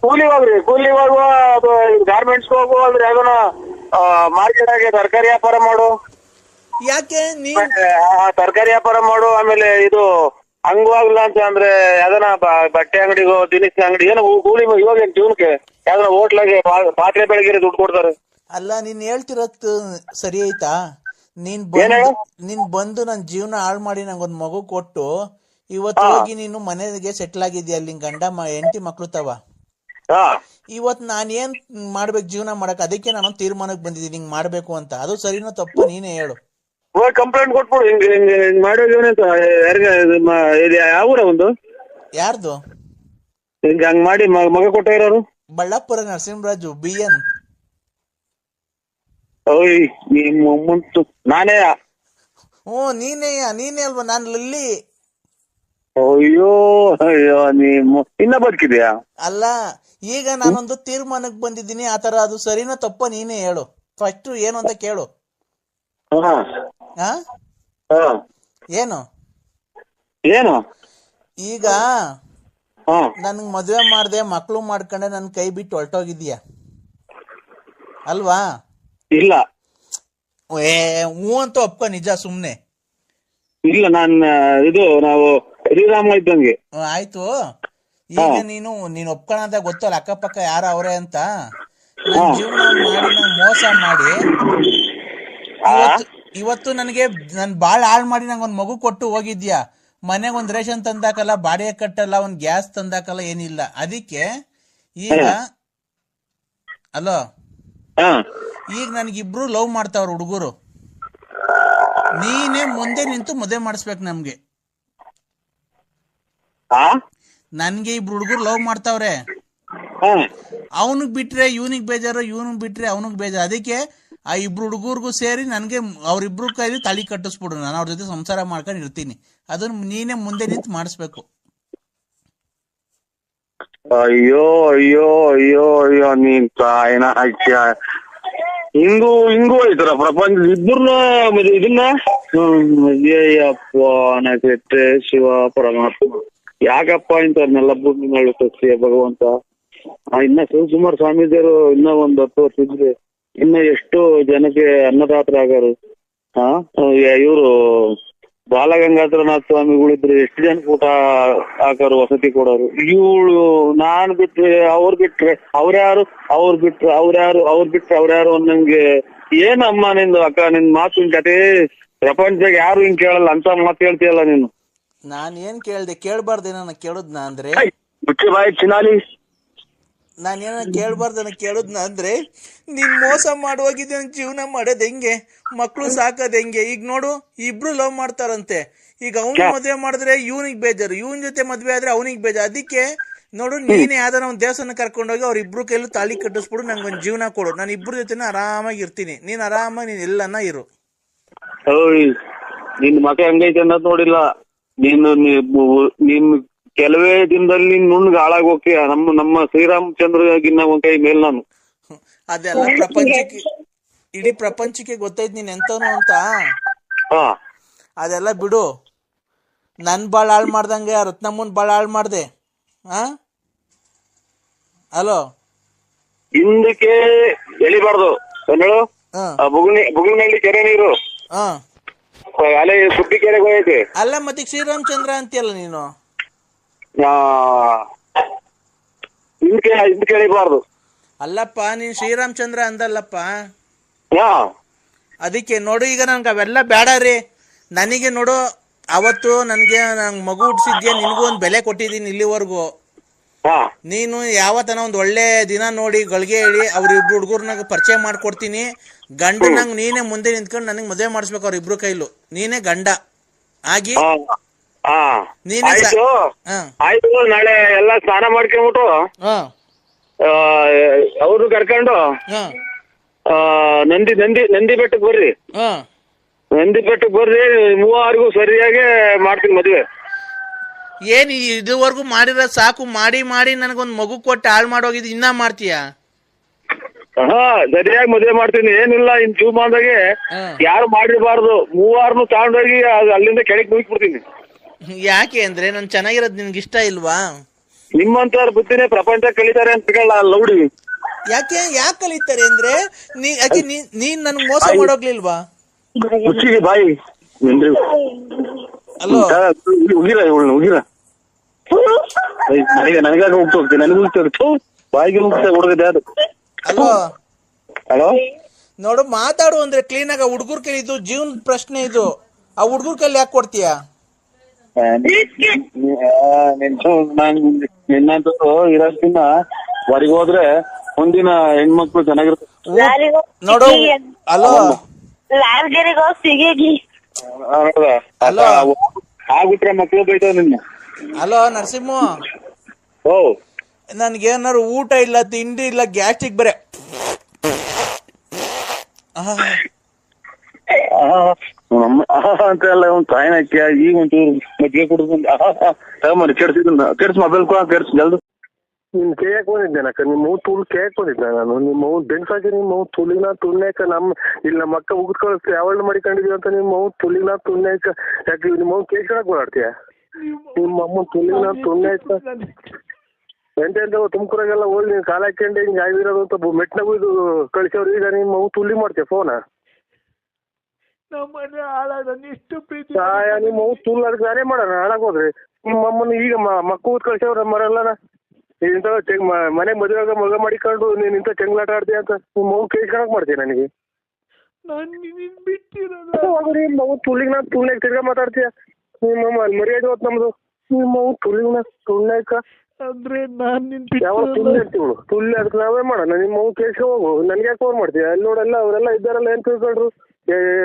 ಕೂಲಿ ಹೋಗ್ರಿ ಕೂಲಿ ಹೋಗುವ ಅದು ಗಾರ್ಮೆಂಟ್ಸ್ ಹೋಗು ಅಂದ್ರೆ ಯಾವ್ದನ ಮಾರ್ಕೆಟ್ ಆಗಿ ತರಕಾರಿ ವ್ಯಾಪಾರ ಮಾಡು. ಯಾಕೆ ತರಕಾರಿ ವ್ಯಾಪಾರ ಮಾಡು ಆಮೇಲೆ ಇದು ಹಂಗೂ ಆಗ್ಲಿಲ್ಲ ಅಂತ ಅಂದ್ರೆ ಯಾವ್ದನ ಬಟ್ಟೆ ಅಂಗಡಿಗೋ ದಿನಸಿನ ಅಂಗಡಿ ಏನೋ ಕೂಲಿ ಇವಾಗ ಜೀವನಕ್ಕೆ? ಯಾವ್ದನ ಹೋಟ್ಲಾಗೆ ಪಾತ್ರೆ ಬೆಳಗ್ಗೆ ದುಡ್ಡು ಕೊಡ್ತಾರೆ. ಅಲ್ಲ ನೀನ್ ಹೇಳ್ತಿರತ್ ಸರಿ ಐತಾ ನೀನ್ ಬಂದು? ನೀನ್ ಬಂದು ನನ್ ಜೀವನ ಹಾಳು ಮಾಡಿ ನಂಗೊಂದ್ ಮಗು ಕೊಟ್ಟು ಇವತ್ತು ಹೋಗಿ ನೀನು ಮನೆಗೆ ಸೆಟ್ಲ್ ಆಗಿದ್ಯಾ ಅಲ್ಲಿ ಗಂಡ ಹೆಂಡತಿ ಮಕ್ಳು ತವ? ಇವತ್ ನಾನ್ ಏನ್ ಮಾಡ್ಬೇಕು ಜೀವನ ಮಾಡಕ್? ಅದಕ್ಕೆ ನಾನು ತೀರ್ಮಾನಕ್ಕೆ ಬಂದಿದ್ದೀನಿ ಹಿಂಗ್ ಮಾಡ್ಬೇಕು ಅಂತ. ಅದು ಸರಿನೋ ತಪ್ಪು ನೀನೇ ಹೇಳು. ಹೋಗಿ ಕಂಪ್ಲೇಂಟ್ ಕೊಟ್ಬಿಡು ಹಿಂಗ್ ಹಿಂಗ್ ಹಿಂಗ್ ಮಾಡಿದ್ವಿ ಅಂತ. ಯಾರಿಗೆ ಇದು ಮ- ಇದು ಯಾವ ಊರ ಒಂದು? ಯಾರ್ದು? ಹಿಂಗ್ ಹಂಗ್ ಮಾಡಿ ಮ- ಮಗ ಕೊಟ್ಟ ಇರೋರು? Ballapura Narasimharaju B N. ಓಯ್ ನಿಮ್ಮ ನಾನೇ ಹ್ಞೂ ನೀನೇ ನೀನೇ ಅಲ್ವಾ? ನಾನು ಲಲ್ಲಿ. ಅಯ್ಯೋ ಅಯ್ಯೋ ನೀ ಇನ್ನ ಬದುಕಿದ್ಯಾ ಅಲ್ಲ ಈಗ ನಾನೊಂದು ತೀರ್ಮಾನಕ್ಕೆ ಬಂದಿದ್ದೀನಿ. ಆತರ ಅದು ಸರಿನೋ ತಪ್ಪ ನೀನೇ ಹೇಳು. ಫಸ್ಟ್ ಏನು ಅಂತ ಕೇಳು. ಹಾ. ಹಾ ಹಾ. ಏನು? ಏನು? ಈಗ ಹಾ. ನನ್ಗ್ ಮದ್ವೆ ಮಾಡ್ದೆ ಮಕ್ಳು ಮಾಡ್ಕೊಂಡೆ ನನ್ ಕೈ ಬಿಟ್ಟು ಹೊರಟೋಗಿದ್ಯಾ ಅಲ್ವಾ? ಇಲ್ಲ. ಏ ಹ್ಞೂ ಅಂತ ಒಪ್ಕೊ ನಿಜ ಸುಮ್ನೆ. ಇಲ್ಲ ನಾನ್ ಇದು ನಾವು ಶ್ರೀರಾಮ ಇದ್ದಂಗೆ. ಆಯ್ತು. ಈಗ ನೀನು ನೀನ್ ಒಪ್ಕೊಳಂತ ಗೊತ್ತಲ್ಲ ಅಕ್ಕಪಕ್ಕ ಯಾರ ಅವರೇ ಅಂತ. ನನ್ ಜೀವನ ಮಾಡಿ ನಂಗ್ ಮೋಸ ಮಾಡಿ. ಇವತ್ತು ಇವತ್ತು ನನಗೆ ನನ್ ಬಾಳ್ ಹಾಳ್ ಮಾಡಿ ನಂಗೆ ಒಂದ್ ಮಗು ಕೊಟ್ಟು ಹೋಗಿದ್ಯಾ? ಮನೆಗೆ ಒಂದ್ ರೇಷನ್ ತಂದಾಕಲ್ಲ ಬಾಡಿಗೆ ಕಟ್ಟಲ್ಲ ಒಂದ್ ಗ್ಯಾಸ್ ತಂದಾಕಲ್ಲ ಏನಿಲ್ಲ. ಅದಕ್ಕೆ ಈಗ ಅಲೋ? ಹಾ. ಈಗ ನನಗಿಬ್ರು ಲವ್ ಮಾಡ್ತಾವ್ರ ಹುಡುಗರು. ನೀನೇ ಮುಂದೆ ನಿಂತು ಮದುವೆ ಮಾಡಿಸ್ಬೇಕು ನಮ್ಗೆ. ಹಾ ನನ್ಗೆ ಇಬ್ರು ಹುಡುಗರು ಲವ್ ಮಾಡ್ತಾವ್ರೆ. ಅವನಿಗೆ ಬಿಟ್ರೆ ಇವನಿಗೆ ಬೇಜಾರು ಇವನಿಗೆ ಬಿಟ್ರೆ ಅವನಿಗೆ ಬೇಜಾರು. ಅದಕ್ಕೆ ಆ ಇಬ್ರು ಹುಡುಗರ್ಗೂ ಸೇರಿ ನನಗೆ ಅವ್ರಿಬ್ರು ಕೈಲಿ ತಳಿ ಕಟ್ಟಿಸ್ಬಿಡು. ನಾನು ಅವ್ರ ಜೊತೆ ಸಂಸಾರ ಮಾಡ್ಕೊಂಡು ಇರ್ತೀನಿ. ಅದನ್ನ ನೀನೇ ಮುಂದೆ ನಿಂತು ಮಾಡಿಸ್ಬೇಕು. ಅಯ್ಯೋ ಅಯ್ಯೋ ಅಯ್ಯೋ ಅಯ್ಯೋ ನೀನ್ ತಾಯಿನ ಹಾಕ್ಯ. ಹಿಂಗೂ ಹಿಂಗೂ ಐತರ ಪ್ರಪಂಚ ಇಬ್ಬರನ್ನ ಇದನ್ನ? ಹ್ಮ್, ನಾ ಶಿವ ಪರಮಾತ್ಮ. ಯಾಕಪ್ಪ ಇಂಥವ್ರನ್ನೆಲ್ಲ ಭೂಮಿ ಮೇಲೆ ಸಸ್ಯ ಭಗವಂತ. ಇನ್ನ ಶಿವಕುಮಾರ್ ಸ್ವಾಮೀಜಿಯವರು ಇನ್ನ ಒಂದ್ ಹತ್ತು ವರ್ಷ ಇದ್ರೆ ಇನ್ನ ಎಷ್ಟು ಜನಕ್ಕೆ ಅನ್ನದಾತರಾಗಾರು ಹಾ ಇವರು ಬಾಲಗಂಗಾಧರನಾಥ ಇದ್ರೆ ಎಷ್ಟು ಜನ ಊಟ ಹಾಕೋರು ವಸತಿ ಕೊಡೋರು? ಇವಳು ನಾನ್ ಬಿಟ್ರೆ ಅವ್ರ ಬಿಟ್ರೆ ಅವ್ರ್ಯಾರು ಅವ್ರ್ ಬಿಟ್ರೆ ಅವ್ರ್ಯಾರು ಅವ್ರ್ ಬಿಟ್ರೆ ಅವ್ರ್ಯಾರು ಅನ್ನಂಗೆ ಏನಮ್ಮ ನಿಂದು ಅಕ್ಕ ನಿನ್ ಮಾತಿನ ಕತೆ ಪ್ರಪಂಚದಾಗ ಯಾರು ಹಿಂಗ್ ಕೇಳಲ್ಲ ಅಂತ ಮಾತು ಹೇಳ್ತೀಯಲ್ಲ ನೀನು? ನಾನು ಏನ್ ಕೇಳ್ದೆ ಕೇಳಬಾರ್ದೇನ ಕೇಳುದ್ನ ಅಂದ್ರೆ? ನಾನ್ ಬಾಯಿ ಚಿನಾಲಿ. ನಾನು ಏನ ಕೇಳಬಾರ್ದನ ಕೇಳುದ್ನ ಅಂದ್ರೆ ನಿನ್ ಮೋಸ ಮಾಡೋಗಿದ್ದೆ ನನ್ ಜೀವನ ಮಾಡೋದ್ ಹೆಂಗೆ? ಮಕ್ಳು ಸಾಕೋದ್ ಹೆಂಗೆ? ಈಗ ನೋಡು ಇಬ್ರು ಲವ್ ಮಾಡ್ತಾರಂತೆ. ಈಗ ಅವ್ನ್ ಮದ್ವೆ ಮಾಡಿದ್ರೆ ಇವ್ನಿಗ್ ಬೇಜಾರು. ಇವನ್ ಜೊತೆ ಮದ್ವೆ ಆದ್ರೆ ಅವನಿಗ್ ಬೇಜಾರು. ಅದಕ್ಕೆ ನೋಡು ನೀನೇ ಯಾವ್ದಾರ ಒಂದ್ ದೇವಸ್ಥಾನ ಕರ್ಕೊಂಡೋಗಿ ಅವ್ರ ಇಬ್ರು ಕೈಲೂ ತಾಳಿ ಕಟ್ಟಿಸ್ಬಿಡು ನಂಗೊಂದ್ ಜೀವನ ಕೊಡು. ನಾನು ಇಬ್ರು ಜೊತೆನ ಆರಾಮಾಗಿ ಇರ್ತೀನಿ. ನೀನ್ ಆರಾಮಾಗಿ ನೀನ್ ಎಲ್ಲನ ಇರು. ನಿನ್ ಮಗ ಹೆಂಗೈತೆ ಅನ್ನೋದ್ ನೋಡಿಲ್ಲ. ನೀನು ನೀನು ಕೆಲವೇ ದಿನದಲ್ಲಿ ನುಣ್ಣ ನುಣ್ಣಗ್ ಹಾಳಾಗ್ ಹೋಗ್ತೀಯ ನಮ್ಮ ನಮ್ಮ ಶ್ರೀರಾಮಚಂದ್ರಗಿನ್ನ ಒಂದ್ ಕೈ ಮೇಲ್ ನಾನು. ಅದೆಲ್ಲ ಪ್ರಪಂಚಕ್ಕೆ ಇಡೀ ಪ್ರಪಂಚಕ್ಕೆ ಗೊತ್ತೈತ್ ನೀನ್ ಎಂತನು ಅಂತ? ಹಾ. ಅದೆಲ್ಲ ಬಿಡು. ನನ್ ಬಾಳ ಹಾಳ್ ಮಾಡ್ದಂಗೆ ರತ್ನಮ್ಮನ್ ಬಾಳ್ ಹಾಳ್ ಮಾಡ್ದೆ. ಆ? ಹಲೋ? ಹಿಂದಕ್ಕೆ ಎಳಿಬಾರ್ದು. ಹ. ಬುಗುಣಿನಲ್ಲಿ ಕೆರೆ ನೀರು. ಹ. ಅಲೆ ಸುದ್ದಿ ಕೆರೆಗೆ ಹೋಗೈತಿ ಅಲ್ಲ ಮತ್ತೆ ಶ್ರೀರಾಮಚಂದ್ರ ಅಂತೀಯಲ್ಲ ನೀನು? ಎಳಿಬಾರ್ದು ಅಲ್ಲಪ್ಪ ನೀನ್ ಶ್ರೀರಾಮಚಂದ್ರ ಅಂದಲ್ಲಪ್ಪ. ಅದಕ್ಕೆ ನೋಡು ಈಗ ನನ್ಗೆ ಅವೆಲ್ಲ ಬೇಡ ರೀ. ನನಗೆ ನೋಡು ಅವತ್ತು ನನಗೆ ನಂಗೆ ಮಗು ಹುಟ್ಟಿಸಿದ್ಯಾ ನಿನಗೂ ಒಂದು ಬೆಲೆ ಕೊಟ್ಟಿದ್ದೀನಿ ಇಲ್ಲಿವರೆಗೂ. ನೀನು ಯಾವತ್ತನ ಒಂದ್ ಒಳ್ಳೆ ದಿನ ನೋಡಿ ಗಳಿಗೆ ಹೇಳಿ ಅವ್ರಿಬ್ರು ಹುಡುಗರ್ನಾಗ ಪರಿಚಯ ಮಾಡ್ಕೊಡ್ತೀನಿ. ಗಂಡನಂಗ್ ನೀನೇ ಮುಂದೆ ನಿಂತ್ಕೊಂಡು ನನಗೆ ಮದುವೆ ಮಾಡಿಸ್ಬೇಕು ಅವ್ರಿಬ್ರು ಕೈಲು. ನೀನೇ ಗಂಡ. ಆಗಿ? ನೀನೇ ಸ- ಆಯ್ತು. ಹಾ. ಆಯ್ತು ನಾಳೆ ಎಲ್ಲ ಸ್ನಾನ ಮಾಡ್ಕೊಂಡ್ಬಿಟ್ಟು ಹಾ. ಅವ್ರು ಕರ್ಕೊಂಡು. ಹಾ. ಆ, ನಂದಿ ನಂದಿ ನಂದಿ ಬೆಟ್ಟಕ್ಕೆ ಬರ್ರಿ. ಹಾ. ನಂದಿ ಬೆಟ್ಟಕ್ಕೆ ಬರ್ರಿ ಮೂವರಿಗೂ ಸರಿಯಾಗಿ ಮಾಡ್ತೀನಿ ಮದುವೆ. ಏನ್ ಇದುವರೆಗೂ ಮಾಡಿರೋ ಸಾಕು ಮಾಡಿ ಮಾಡಿ ನನಗೊಂದು ಮಗು ಕೊಟ್ಟು ಹಾಳು ಮಾಡೋಗಿದ್ದು ಇನ್ನ ಮಾಡ್ತೀಯಾ? ಹಾ ಸರಿಯಾಗಿ ಮದುವೆ ಮಾಡ್ತೀನಿ. ಏನಿಲ್ಲ ಇನ್ ಜೀವಮಾನದಾಗೆ ಹಾ. ಯಾರು ಮಾಡಿರಬಾರ್ದು. ಮೂವಾರ್ನು ತಗೊಂಡೋಗಿ ಹೋಗಿ ಅಲ್ಲಿಂದ ಕೆಳಗೆ ಮುಗಿಸ್ಬಿಡ್ತೀನಿ. ಯಾಕೆ ಅಂದ್ರೆ ನನ್ ಚೆನ್ನಾಗಿರೋದು ನಿನ್ಗೆ ಇಷ್ಟ ಇಲ್ವಾ? ನಿಮ್ಮಂತವ್ರ ಬುದ್ಧಿನೇ ಪ್ರಪಂಚ ಕಲಿತಾರೆ ಅಂತ ಹೇಳ ಲೌಡಿ. ಯಾಕೆ ಯಾಕೆ ಕಲಿತಾರೆ ಅಂದ್ರೆ ನೀ ಯಾಕೆ ನೀ- ನೀನ್ ನನ್ಗೆ ಮೋಸ ಮಾಡೋಗ್ಲಿಲ್ವಾ? ಬಾಯಿ. ಅಲೋ ಉಗಿರ ಇವಳು ಉಗಿರ ನನಗೆ ನನಗಾಗ ಹೋಗ್ತಾ ಹೋಗ್ತೀನಿ ನನಗೆ ಹೋಗ್ತಾರೆ ಥೂ ಬಾಯಿಗೆ ಹೋಗ್ತಾ ಹುಡುಗದೆ ಅದು. ಅಲೋ ಹಲೋ ನೋಡು ಮಾತಾಡು ಅಂದ್ರೆ ಕ್ಲೀನ್ ಆಗ ಹುಡುಗರ್ ಕೈ ಇದು ಜೀವನ ಪ್ರಶ್ನೆ ಇದು. ಆ ಹುಡುಗರ್ ಕೈಲಿ ಯಾಕೆ ಕೊಡ್ತೀಯಾ? ನಿನ್ನಂತದ್ದು ಇರೋದ್ಕಿನ್ನ ಹೊರಗೆ ಹೋದ್ರೆ ಮುಂದಿನ ಹೆಣ್ಮಕ್ಳು ಚೆನ್ನಾಗಿರ್ತಾರೆ. ನೋಡು ಅಲೋ? ಲಾರ್ಗರಿಗೋ ಸಿಗಿಗಿ ಹೌದಾ? ಅಲೋ. ಆಗ್ಬಿಟ್ರೆ ಮಕ್ಳು ಬೈತಾವ ನಿನ್ನ ಹಲೋ ನರಸಿಂಹ? ಓ. ನನ್ಗೇನಾರು ಊಟ ಇಲ್ಲ ತಿಂಡಿ ಇಲ್ಲ ಗ್ಯಾಸ್ಟ್ರಿಕ್ ಬರೆ. ಅಂತ ಎಲ್ಲ ಒಂದು ಈಗ ಒಂಚೂರು ಮಜ್ಜಿಗೆ ಕುಡಿದು ಕೆಡ್ಸಿದ್ ಕೆಡ್ಸ್ ಮೊಬೈಲ್ ಕೂಡ ಕೆಡ್ಸ್ ಜಲ್ದು. ನಿಮ್ ಕೇಕ್ ಬಂದಿದ್ದೇನಕ್ಕ ನಿಮ್ಮ ಹೂ ತುಳು ಕೇಕ್ ಬಂದಿದ್ದೆ ನಾನು. ನಿಮ್ಮ ಹೂ ಹಾಕಿ ನಿಮ್ಮ ಹೂ ತುಳಿನ ತುಳ್ನೇಕ ನಮ್ಮ ಇಲ್ಲಿ ನಮ್ಮ ಅಕ್ಕ ಉಗಿದ್ ಕಳಿಸ್ತೀವಿ ಯಾವಳ್ನ ಮಾಡಿಕೊಂಡಿದೀವಿ ಅಂತ ನಿಮ್ಮ ಹೂ ತುಳಿನ ತುಳ್ನೇಕ ಯಾಕೆ ನಿಮ್ಮ ಹೂ ಕೇಕ್ ಹೇಳಕ್ ಓಡಾಡ್ತೀಯ ನಿಮ್ಮ ಅಮ್ಮ ತುಳಿನ ತುಳ್ನೇಕ ಎಂತ ಎಂತ ತುಮಕೂರಾಗೆಲ್ಲ ಹೋಗಿ ನೀವು ಕಾಲ ಹಾಕೊಂಡು ಹಿಂಗೆ ಆಗಿರೋದು ಅಂತ ಮೆಟ್ನಾಗೂ ಇದು ಕಳಿಸೋರು ಈಗ ನಿಮ್ಮ ಹೂ ತುಳಿ ಮಾಡ್ತೀಯ ಫೋನ? ನಮ್ಮನೆ ಹಾಳಾದ ಇಷ್ಟು ಪ್ರೀತಿ. ಸಾಯ ನಿಮ್ಮ ಹೂ ತುಳು ಅದಕ್ಕೆ ನಾನೇ ಮಾಡೋಣ ಹಾಳಾಗೋದ್ರಿ ನಿಮ್ಮ ಅಮ್ಮನ ಈಗ ಮಕ್ಕ ಊದ್ ಮರೆಲ್ಲನ? ಇಂಥ ಚೆಂಗ್ ಮನೆ ಮದುವೆಗ ಮಗ ಮಾಡಿಕೊಂಡು ನೀನ್ ಇಂಥ ಚೆಂಗ್ಲಾಟ ಆಡ್ತೀಯ ಅಂತ ನಿಮ್ಮ ಹೂ ಕೇಳ್ಕೊಳಕ್ ಮಾಡ್ತೀಯ ನನಗೆ? ನಾನು ನಿನ್ನ ಬಿಟ್ಟಿರಲ್ಲ ಹೋಗು ನಿಮ್ಮ ಮಗು ತುಳಿಗ್ ನಾ ತುಳ್ನಾಗ ತಿರ್ಗಾ ಮಾತಾಡ್ತೀಯ? ನಿಮ್ಮ ಮರ್ಯಾದೆ ಹೋತ್ ನಮ್ದು. ನಿಮ್ಮ ಮಗು ತುಳಿಗ್ ನಾ ತುಳ್ನಾಕ ಅಂದ್ರೆ ನಾನ್ ನಿನ್ ಯಾವ ತುಳ್ಳಿ ಅಂತೀವಳು ತುಳ್ಳಿ ಅದಕ್ಕೆ ನಾವೇ ಮಾಡೋಣ. ನಿಮ್ಮ ಮಗು ಕೇಳ್ಕೊ ಹೋಗು ನನ್ಗೆ ಯಾಕೆ ಫೋನ್ ಮಾಡ್ತೀಯ? ಅಲ್ಲಿ ನೋಡಲ್ಲ ಅವರೆಲ್ಲ ಇದ್ದಾರಲ್ಲ ಏನ್ ತಿಳ್ಕೊಂಡ್ರು?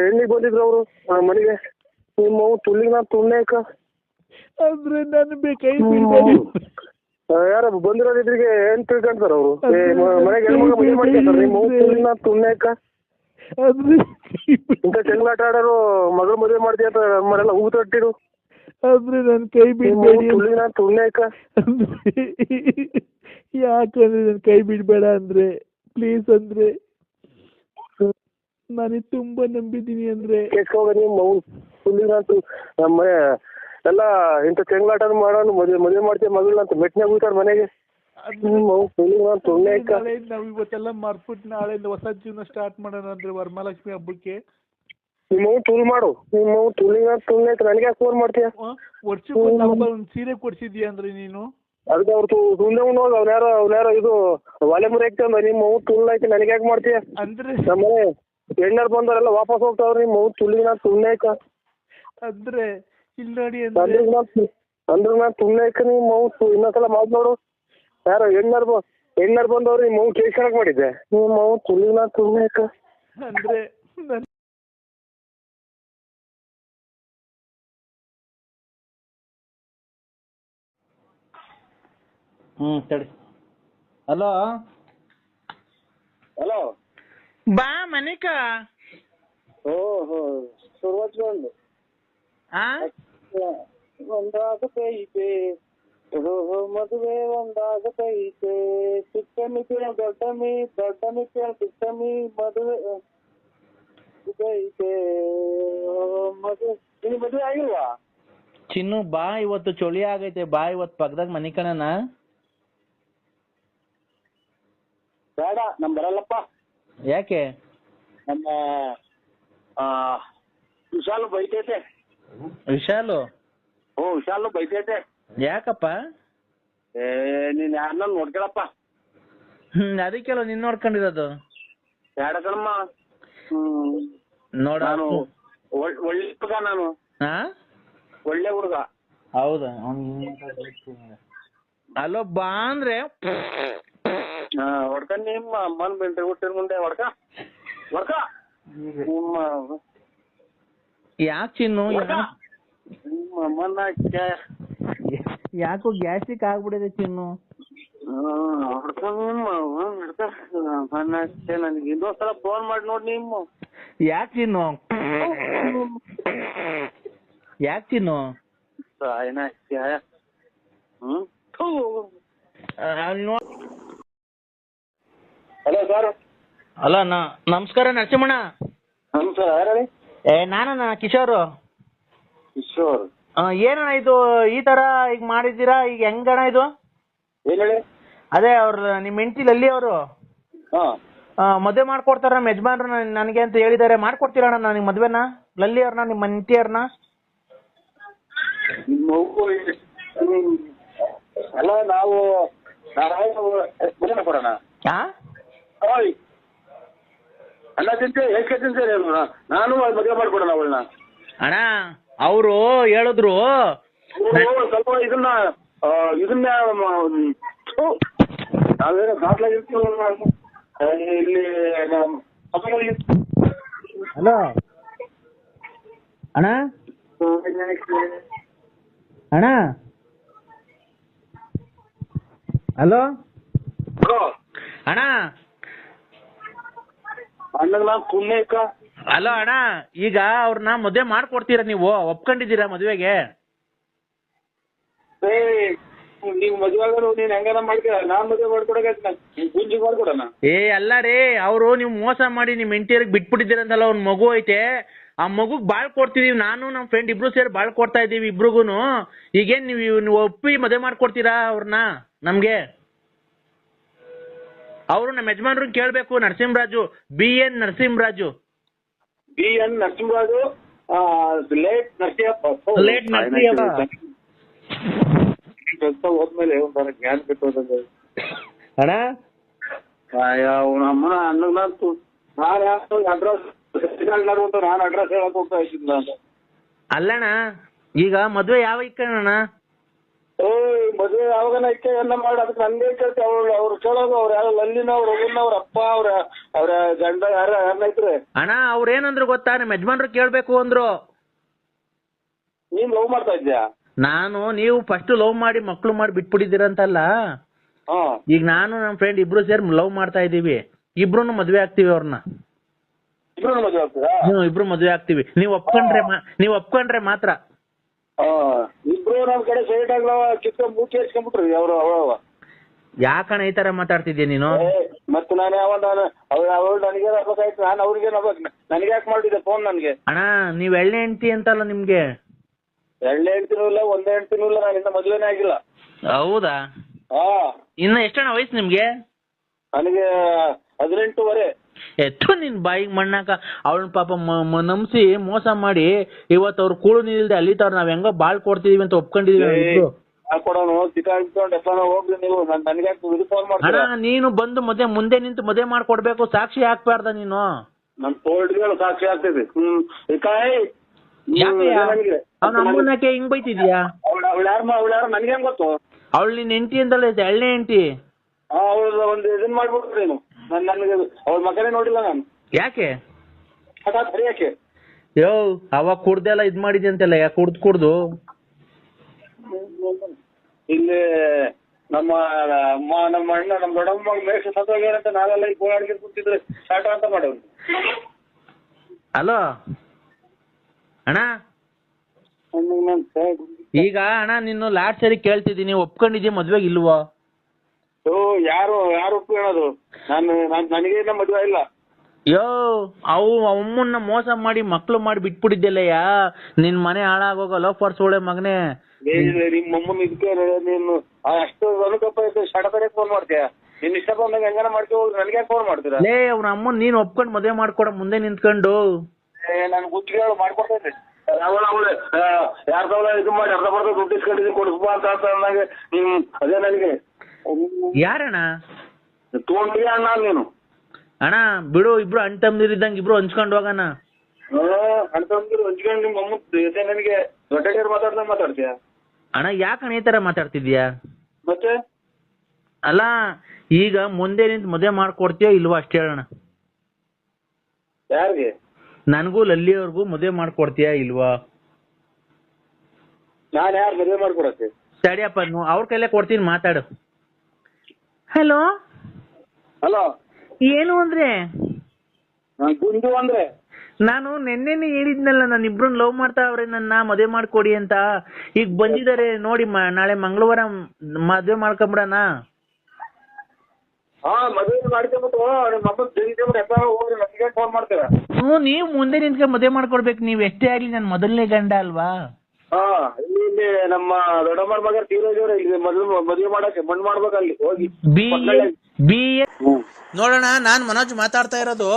ಎಣ್ಣಿಗೆ ಬಂದಿದ್ರು ಅವರು? ಮನೆಗೆ? ನಿಮ್ಮ ಮಗು ತುಳ್ಳಿಗ್ ನಾ ತುಳ್ನಾಕ ಅಂದ್ರೆ ನಾನು ಕೈ ಯಾರ ಬಂದಿರೋದಿದ್ರಿಗೆ ಏನ್ ತಿಳ್ಕೊಂತಾರ ಅವರು? ಮನೆಗೆ ಹೆಣ್ಮಗ ಮದುವೆ ಮಾಡ್ಕೊಂತಾರ ನಿಮ್ಮ ಮಗು ತುಳ್ಳಿಗ್ ನಾ ತುಳ್ನಾಕ ಅಂದ್ರೆ ಇಂಥ ಚೆಂಗ್ಲಾಟ ಆಡೋರು ಮಗಳು ಮದುವೆ ಮಾಡ್ತೀಯ ಅಂತ ನಮ್ಮನೆಲ್ಲ ಹೂ ತಟ್ಟಿರು. ಅಂದ್ರೆ ನನ್ ಕೈ ನಿಮ್ಮ ಬಿಡ್ಬೇಡಿ ತುಳ್ಳಿಗ್ ನಾ ಯಾಕಂದ್ರೆ ನನ್ ಕೈ ಬಿಡ್ಬೇಡ ಅಂದ್ರೆ ಪ್ಲೀಸ್ ಅಂದ್ರೆ. ನಾನಿ ತುಂಬಾ ನಂಬಿದೀನಿ ಅಂದ್ರೆ. ಕೇಸ್ಕೋಗ ನೀವು ಮಗು ತುಳ್ಳಿಗ್ ತು ನಮ್ಮ ಎಲ್ಲ ಇಂಥ ಚೆಂಗ್ಲಾಟ ಮಾಡೋನು ಮದುವೆ ಮದುವೆ ಮಾಡ್ತೀವಿ ಮಗಳನ್ನ ಅಂತ ಮೆಟ್ನೆ ಉಳ್ತಾರ ಮನೆಗೆ? ನಿಮ್ಮ ಮಗು ತುಳ್ಳಿಗ್ ನಾ ತುಳ್ನಾಕ ನಾಳೆಯಿಂದ ನಾವ್ ಇವತ್ತೆಲ್ಲ ಮರ್ಬಿಟ್ಟು ನಾಳೆಯಿಂದ ಹೊಸ ಜೀವನ ಸ್ಟಾರ್ಟ್ ಮಾಡೋಣ ಅಂದ್ರೆ ವರಮಹಾಲಕ್ಷ್ಮಿ ಹಬ್ಬಕ್ಕೆ. ನಿಮ್ಮವ್ ತುಲ್ ಮಾಡು. ನಿಮ್ಮವ್ ತುಳಿನ ನಾ ತುಳ್ನಾಕ ನನಗೆ ಯಾಕೆ ಫೋನ್ ಮಾಡ್ತೀಯ? ವರ್ಷಕ್ಕೆ ಒಂದು ಹಬ್ಬ ಒಂದ್ ಸೀರೆ ಕೊಡ್ಸಿದ್ಯಾ ಅಂದ್ರೆ ನೀನು? ಅದಕ್ಕೆ ಅವ್ರು ತುಳ್ದೆ ಹೋಗಿ ಅವ್ನ್ಯಾರೋ ಅವ್ನ್ಯಾರೋ ಇದು ಒಲೆ ಮುರಿ ಹಾಕ್ತಂದ ನಿಮ್ಮ ಮಗು ತುಳ್ನಾಕಿ ನನಗೆ ಯಾಕೆ ಮಾಡ್ತೀಯ? ಅಂದ್ರೆ ನಮ್ಮ ಹೆಣ್ಣರ್ ಬಂದವರೆಲ್ಲ ವಾಪಸ್ ಹೋಗ್ತಾವ್ರಿ ನಿಮ್ಮ ಮಗು ತುಳ್ಳಿಗ್ ನಾ ತುಳ್ನಾಕ ಅಂದ್ರೆ ಇಲ್ಲಿ ನೋಡಿ ಅಂದ್ರೆ ಅಂದ್ರೆ ನಾ ಅಂದ್ರೆ ನಾ ತುಳ್ನಾಕ ನಿಮ್ಮ ಮಗು ಇನ್ನೊಂದ್ಸಲ ಮಾತು ನೋಡು. ಯಾರೋ ಹೆಣ್ಣರ್ ಬ ಹೆಣ್ಣರ್ ಬಂದವ್ರು ನಿಮ್ಮ ಮೌ ಕೇಳ್ಕೊಳಕ್ ಮಾಡಿದ್ದೆ. ನಿಮ್ಮ ತುಳಿ ನಾನು ಸುಮ್ಮನೆ ಇಕ್ಕ ಅಂದ್ರೆ ನನ್ ಹ್ಮ್ ತಡಿ. ಹಲೋ? ಹಲೋ? ಬಾ ಮನಿಕಾ. ಓಹೋ ಶುರುವಾತ್ ಆ ಒಂದಾಗತೈತೆ. ಮದುವೆ ಒಂದಾಗತೈತೆ. ಚಿಕ್ಕ ಕೇಳ ದೊಡ್ಡಮಿ ದೊಡ್ಡಮಿ ದೊಡ್ಡ ಚಿಕ್ಕಮಿ ಮದುವೆ ಐತೆ ಮದುವೆ ನಿನ್ ಮದುವೆ ಆಗಿಲ್ವಾ? ಚಿನ್ನು ಬಾ ಇವತ್ತು ಚಳಿ ಆಗೈತೆ. ಬಾ ಇವತ್ತು ಪಕ್ಕದಾಗ ಮನಿ ಕಣನ ಬೇಡ ನಮ್ ಬರಲ್ಲಪ್ಪ. ಯಾಕೆ? ನಮ್ಮ ಆ ವಿಶಾಲ ಬೈತೈತೆ. ವಿಶಾಲು? ಓ ವಿಶಾಲು ಬೈತೈತೆ. ಯಾಕಪ್ಪ? ಏ ನೀನ್ ಯಾರನ್ನ ನೋಡ್ಕೊಳಪ್ಪ. ಹ್ಮ್ ಅದಕ್ಕೆಲ್ಲ ನಿನ್ ನೋಡ್ಕೊಂಡಿರೋದು. ಬೇಡ ಕಣಮ್ಮ? ಹ್ಮ್. ನೋಡ. ನಾನು ಒಳ್- ಒಳ್ಳೆ ಹುಡುಗ ನಾನು. ಹಾ ಒಳ್ಳೆ ಹುಡುಗ. ಹೌದಾ? ಅಲೋ ಬಾ ಅಂದ್ರೆ. ಹೊಡ್ಕ ನಿಮ್ಮ ಅಮ್ಮನ್ ಬೆಂಟ್ರಿ ಹುಟ್ಟಿನ ಮುಂದೆ ಹೊಡ್ಕ. ಹೊಡ್ಕ. ನಿಮ್ಮ ಯಾಕೆ ಚಿನ್ನು? ನಿಮ್ಮ ಅಮ್ಮನ್ನ ಯಾಕೋ ಗ್ಯಾಸ್ಟ್ರಿಕ್ ಆಗ್ಬಿಡಿದೆ ಚಿನ್ನು? ನನಗೆ ಇನ್ನೊಂದ್ಸಲ ಫೋನ್ ಮಾಡಿ ನೋಡಿ ನಿಮ್ಮ. ಯಾಕೆ ಚಿನ್ನು? ಯಾಕೆ ಚಿನ್ನು? ಸಾಯನ ಕ್ಯಾ- ಹ್ಮ್ ಅಲ್ಲಿ ಹಲೋ ಸರ್. ಅಲ್ಲ ನಾ ನಮಸ್ಕಾರ ನರಸಿಂಹಣ್ಣ. ನಮಸ್ಕಾರ ಯಾರು ಏ ನಾನಣ್ಣ ಕಿಶೋರ್. ಕಿಶೋರ್. ಏನಣ್ಣ ಇದು ಈ ತರ ಈಗ ಮಾಡಿದ್ದೀರಾ? ಈಗ ಹೆಂಗಣ್ಣ ಇದು? ಏನ್ ಹೇಳಿ? ಅದೇ ಅವ್ರ ನಿಮ್ ಹೆಂಡತಿ ಲಲ್ಲಿ ಅವರು. ಹಾ. ಮದುವೆ ಮಾಡ್ಕೊಡ್ತಾರ ನಮ್ಮ ಯಜಮಾನ್ರು ನನಗೆ ಅಂತ ಹೇಳಿದಾರೆ ಮಾಡ್ಕೊಡ್ತೀರಣ್ಣ ನನಗೆ ಮದ್ವೆನ? ಲಲ್ಲಿ ಅವ್ರನ್ನ ನಿಮ್ಮ ಅವ್ರನ್ನ? ಅಲ್ಲ ನಾವು ಕೊಡೋಣ ಅಣ್ಣ ತಿಂತೆ ಎಷ್ಟು ತಿಂತೇನೆ ನಾನು ಮದುವೆ ಮಾಡ್ಕೊಡೋಣ ಅವಳನ್ನ. ಅಣ್ಣ ಅವರು ಹೇಳಿದ್ರು ಸ್ವಲ್ಪ ಇದನ್ನ ಆ, ಇದನ್ನ ಥು, ನಾವೇನೋ ಆ, ಇಲ್ಲಿ ನಮ್ಮ ಹಲೋ ಅಣ್ಣ. ಅಣ್ಣ? Hello hello? ಅಣ್ಣ ಅಣ್ಣಗ್ ನಾನು ಅಣ್ಣ ಈಗ ಅವ್ರನ್ನ ಮದ್ವೆ ಮಾಡ್ಕೊಡ್ತೀರಾ ನೀವು? ಒಪ್ಕೊಂಡಿದ್ದೀರಾ ಮದ್ವೆಗೆ? ಏ ನೀವು ಮದುವೆ ಆಗೋರು ನೀನ್ ಹೆಂಗಾರ ಮಾಡ್ತೀರ ನಾನ್ ಮದುವೆ ಮಾಡ್ಕೊಡಕ್ಕೆ ನೀನ್. ಗುಂಜಿ ಮಾಡ್ಕೊಡೋಣ. ಏ ಅಲ್ಲ ರೀ ಅವರು ನೀವು ಮೋಸ ಮಾಡಿ ನಿಮ್ ಹೆಂಡತಿಯರಿಗೆ ಬಿಟ್ಬಿಟ್ಟಿದ್ದೀರಂತಲ್ಲ ಒಂದ್ ಮಗು ಐತೆ. ಆ ಮಗುಗ್ ಬಾಳ್ ಕೊಡ್ತಿದೀವಿ ನಾನು ನಮ್ ಫ್ರೆಂಡ್ ಇಬ್ರು ಸೇರಿ ಬಾಳ್ ಕೊಡ್ತಾ ಇದೀವಿ ಇಬ್ರಿಗೂನು. ಈಗೇನ್ ನೀವು ನೀವು ಒಪ್ಪಿ ಮದ್ವೆ ಮಾಡ್ಕೊಡ್ತೀರಾ ಅವ್ರನ್ನ ನಮ್ಗೆ? ಅವರು ನಮ್ಮ ಯಜಮಾನ್ರು ಕೇಳಬೇಕು Narasimharaju B N Narasimharaju. B N Narasimharaju late Narasimhappa. Late Narasimhappa. ಹೋದ್ಮೇಲೆ ಒಂಥರ ಜ್ಞಾನ ಕೆಟ್ಟೋದಂಗೆ ಅಣ್ಣ? ಅಮ್ಮನ ಅಣ್ಣಗ್ ನಾನು ಅಡ್ರೆಸ್ ನಾನು ಅಡ್ರೆಸ್ ಹೇಳಕ್ ಹೋಗ್ತಾ ಇದ್ದೀನಿ ನಾನು. ಅಲ್ಲಣ್ಣ ಈಗ ಮದ್ವೆ ಯಾವ ಇಕ್ಕಣ್ಣ ಓಯ್ ಮದುವೆ ಯಾವಾಗನ ಇಕ್ಕೆ ಎಲ್ಲ ಮಾಡಿ. ಅದಕ್ಕೆ ನಂದೇ ಕೇಳ್ತಿ. ಅವ್ರು ಅವ್ರು ಕೇಳೋದು ಅವ್ರು ಯಾರು? ಲಲ್ಲಿನ ಅವ್ರ ಅಪ್ಪ ಅವ್ರ ಅವ್ರ ಗಂಡ ಯಾರ ಯಾರನ್ನ ಐತ್ರಿ ಅಣ್ಣ ಅವ್ರೇನಂದ್ರು ಗೊತ್ತಾ? ನಿಮ್ಮ ಯಜಮಾನ್ರು ಕೇಳ್ಬೇಕು ಅಂದ್ರು. ನೀನ್ ಲವ್ ಮಾಡ್ತಾ ಇದ್ಯಾ ನಾನು ನೀವು ಫಸ್ಟ್ ಲವ್ ಮಾಡಿ ಮಕ್ಳು ಮಾಡಿ ಬಿಟ್ಬಿಟ್ಟಿದ್ದೀರಂತಲ್ಲ? ಹಾ. ಈಗ ನಾನು ನಮ್ಮ ಫ್ರೆಂಡ್ ಇಬ್ರು ಸೇರಿ ಲವ್ ಮಾಡ್ತಾ ಇದೀವಿ ಇಬ್ರು ಮದ್ವೆ ಆಗ್ತೀವಿ ಅವ್ರನ್ನ. ಇಬ್ರು ಮದುವೆ ಆಗ್ತದಾ ನೀವು ಇಬ್ರು ಮದ್ವೆ ಆಗ್ತೀವಿ. ನೀವ್ ಒಪ್ಕೊಂಡ್ರೆ ಮಾ- ನೀವು ಒಪ್ಕೊಂಡ್ರೆ ಮಾತ್ರ. ಇಬ್ರು ನಮ್ ಕಡೆ ಸೈಡ್ ಆಗ್ಲವ ಚಿಕ್ಕ ಮೂತಿ ಹಚ್ಕೊಂಡ್ಬಿಟ್ರಿ ಅವ್ರು ಅವ ಯಾಕಣ್ಣ ಈ ತರ ಮಾತಾಡ್ತಿದ್ಯ ನೀನು? ಮತ್ತೆ ನಾನು ಯಾವ ನಾನು ಅವ್ರ ಅವ್ರು ನನಗೆ ಆಗ್ಬೇಕಾಯ್ತು ನಾನು ಅವ್ರಿಗೆ ನನಗೆ ಯಾಕೆ ಮಾಡಿದೆ ಫೋನ್ ನನಗೆ? ಅಣ್ಣ ನೀವ್ ಎಳ್ಳೆ ಹೆಂಡತಿ ಅಂತಲ್ಲ ನಿಮ್ಗೆ? ಎರಡನೇ ಹೆಂಡ್ತಿನೂ ಇಲ್ಲ ಒಂದೇ ಹೆಂಡತಿನೂ ಇಲ್ಲ ನಾನು ಇನ್ನ ಮದುವೆನೇ ಆಗಿಲ್ಲ. ಹೌದಾ? ಹಾ ಇನ್ನ ಎಷ್ಟಣ್ಣ ವಯಸ್ಸು ನಿಮ್ಗೆ? ನನಗೆ ಹದಿನೆಂಟುವರೆ. ಎತ್ತು ನಿನ್ ಬಾಯಿಗೆ ಮಣ್ಣಾಕ ಅವ್ಳನ್ ಪಾಪ ನಂಬಿಸಿ ಮೋಸ ಮಾಡಿ ಇವತ್ತು ಅವ್ರು ಕೂಳು ನಿಲ್ದೆ ಅಲ್ಲಿತವ್ರು ನಾವ್ ಹೆಂಗೋ ಬಾಳ್ ಕೊಡ್ತಿದೀವಿ ಅಂತ ಒಪ್ಕೊಂಡಿದೀವಿ ಅಣ್ಣ ನೀನು ಬಂದು ಮದ್ವೆ ಮುಂದೆ ನಿಂತು ಮದ್ವೆ ಮಾಡ್ಕೊಡ್ಬೇಕು ಸಾಕ್ಷಿ ಹಾಕ್ಬಾರ್ದ ನೀನು. ಸಾಕ್ಷಿ ಆಗ್ತದೆ ಅವ್ನ ಅಮ್ಮನಕ್ಕೆ ಹಿಂಗ್? ಬೈತಿದ್ಯಾ? ಅವಳ ನಿನ್ ಹೆಂಡತಿ ಅಂತಲ್ಲ ಎಳ್ಳೆ ಹೆಂಡತಿ. ಅವಳ ಒಂದು ಇದನ್ ಮಾಡ್ಬಿಟ್ರು ನೀನು. ನನ್ ನನಗೆ ಅವಳ ಮಗನೇ ನೋಡಿಲ್ಲ ನಾನು. ಯಾಕೆ? ಹಠಾತ್ ಹರಿಯಕ್ಕೆ ಯೋ ಅವಾಗ ಕುಡ್ದೆಲ್ಲ ಇದ್ ಮಾಡಿದ್ಯ ಅಂತೆಲ್ಲ ಯಾಕೆ ಕುಡ್ದು ಕುಡ್ದು? ಇಲ್ಲಿ ನಮ್ಮ ಅಮ್ಮ ನಮ್ಮ ಅಣ್ಣ ನಮ್ಮ ದೊಡ್ಡಮ್ಮ ಮೇಷ ಸತ್ತೋಗ್ಯಾರಂತ ನಾವೆಲ್ಲ ಈ ಗೋಳಾಡ್ಗೆ ಕೂತಿದ್ರೆ ಸ್ಟಾರ್ಟ್ ಅಂತ ಮಾಡವ್ರು ಹಲೋ ಅಣ್ಣ? ಈಗ ಅಣ್ಣ ನಿನ್ನ ಲಾಸ್ಟ್ ಸರಿ ಕೇಳ್ತಿದ್ದೀನಿ ಒಪ್ಕೊಂಡಿದ್ಯಾ ಮದ್ವೆಗೆ ಇಲ್ವೋ? ಯಾರು ಯಾರು ಒಪ್ಕೊಳ್ಳೋದು ನಾನು ನಾನ್ ನನಗೆ ಇನ್ನ ಮದುವೆ ಇಲ್ಲ. ಯೋ ಅವು ಅಮ್ಮನ್ನ ಮೋಸ ಮಾಡಿ ಮಕ್ಳು ಮಾಡಿ ಬಿಟ್ಬಿಟ್ಟಿದ್ದೆಲ್ಲಯ್ಯ. ನಿನ್ ಮನೆ ಹಾಳಾಗೋಗ ಲವ್ ಒಳ್ಳೆ ಮಗನೇ. ನಿಮ್ಮ ಅಮ್ಮನ ಇದಕ್ಕೆ ನೀನು ಅಷ್ಟು ಅನುಕಂಪ ಇದ್ದು ಸಡತನೆ ಫೋನ್ ಮಾಡ್ತೀಯ? ನಿನ್ ಇಷ್ಟ ಬಂದಾಗ ಹೆಂಗಾನ ಮಾಡ್ತೀವಿ ನನಗೆ ಫೋನ್ ಮಾಡ್ತೀರಾ? ಲೇ ಅವ್ನ ಅಮ್ಮನ್ ನೀನ್ ಒಪ್ಕೊಂಡ್ ಮದ್ವೆ ಮಾಡ್ಕೊಡ ಮುಂದೆ ನಿಂತ್ಕೊಂಡು. ಏ ನಾನು ಗುತ್ತಿಗೆ ಹೇಳು ಮಾಡ್ಕೊಡ್ತಾ ಇದ್ದೆ. ಅವಳ ಅವಳೆ ಯಾರ ಇದು ಮಾಡಿ ಅರ್ಧ ಬರ್ದ ದುಡ್ಡು ಇಸ್ಕೊಂಡಿದ್ದೀನಿ ಕೊಡಿಸ್ಬಾ ಅಂತ ಅಂತ ಅಂದಾಗ ನೀನು ಅದೇ ನನಗೆ. ಯಾರಣ್ಣ? ತೊಗೊಂಡಿಗೆ ಅಣ್ಣ ನೀನು? ಅಣ್ಣ ಬಿಡು ಇಬ್ರು ಅಣ್ಣ ತಮ್ಮದಿರಿದ್ದಂಗೆ ಇಬ್ರು ಹಂಚ್ಕೊಂಡು ಹೋಗೋಣ ಅಣ್ತಂದಿರು ಹಂಚ್ಕೊಂಡು ನಿಮ್ಮ ಅಮ್ಮ ನನಗೆ ದೊಡ್ಡ ಮಾತಾಡ್ದಂಗೆ ಮಾತಾಡ್ತೀಯ? ಅಣ್ಣ ಯಾಕಣ್ಣ ಈ ತರ ಮಾತಾಡ್ತಿದ್ಯಾ ಮತ್ತೆ? ಅಲ್ಲ ಈಗ ಮುಂದೆ ನಿಂತ ಮದುವೆ ಮಾಡ್ಕೊಡ್ತೀಯೋ ಇಲ್ವಾ ಅಷ್ಟೇ ಹೇಳೋಣ ಯಾರಿಗೆ? ನನಗೂ ಲಲ್ಲಿಯವ್ರಿಗೂ ಮದುವೆ ಮಾಡ್ಕೊಡ್ತೀಯಾ ಇಲ್ವಾ? ನಾನು ಯಾರು ಮದುವೆ ಮಾಡ್ಕೊಡಕ್ಕೆ? ಸರಿಯಪ್ಪ ಅವ್ರ ಕೈಲೇ ಕೊಡ್ತೀನಿ ಮಾತಾಡು. ಹಲೋ? ಹಲೋ? ಏನು ಅಂದ್ರೆ? ಗುಂಡು ಅಂದ್ರೆ? ನಾನು ನಿನ್ನೆನೆ ಹೇಳಿದ್ನಲ್ಲ ನಾನು ಇಬ್ರನ್ನ ಲವ್ ಮಾಡ್ತಾ ಅವ್ರೆ ನನ್ನ ಮದುವೆ ಮಾಡ್ಕೊಡಿ ಅಂತ. ಈಗ ಬಂದಿದ್ದಾರೆ ನೋಡಿ ನಾಳೆ ಮಂಗಳವಾರ ಮದುವೆ ಮಾಡ್ಕೊಂಬಿಡಣ. ಹ್ಮ್ ನೀವ್ ಮುಂದೆ ನಿಂತ್ಕೊಂಡ್ ಮದುವೆ ಮಾಡ್ಕೊಡ್ಬೇಕು ನೀವ್ ಎಷ್ಟೇ ಆಗ್ಲಿ ನನ್ ಮೊದಲನೇ ಗಂಡ ಅಲ್ವಾ? ಹಾ ಇಲ್ಲಿ ನಮ್ಮ ದೊಡ್ಡಮ್ಮನ ಮಗ ತೀರೋಜವ್ರೆ ಇಲ್ಲಿ ಮೊದಲು ಮದುವೆ ಮಾಡಕ್ಕೆ ಮಣ್ಣು ಮಾಡ್ಬೇಕು ಅಲ್ಲಿ ಹೋಗಿ. ಬಿ ಬಿ ನೋಡೋಣ ನಾನ್ ಮನೋಜ್ ಮಾತಾಡ್ತಾ ಇರೋದು.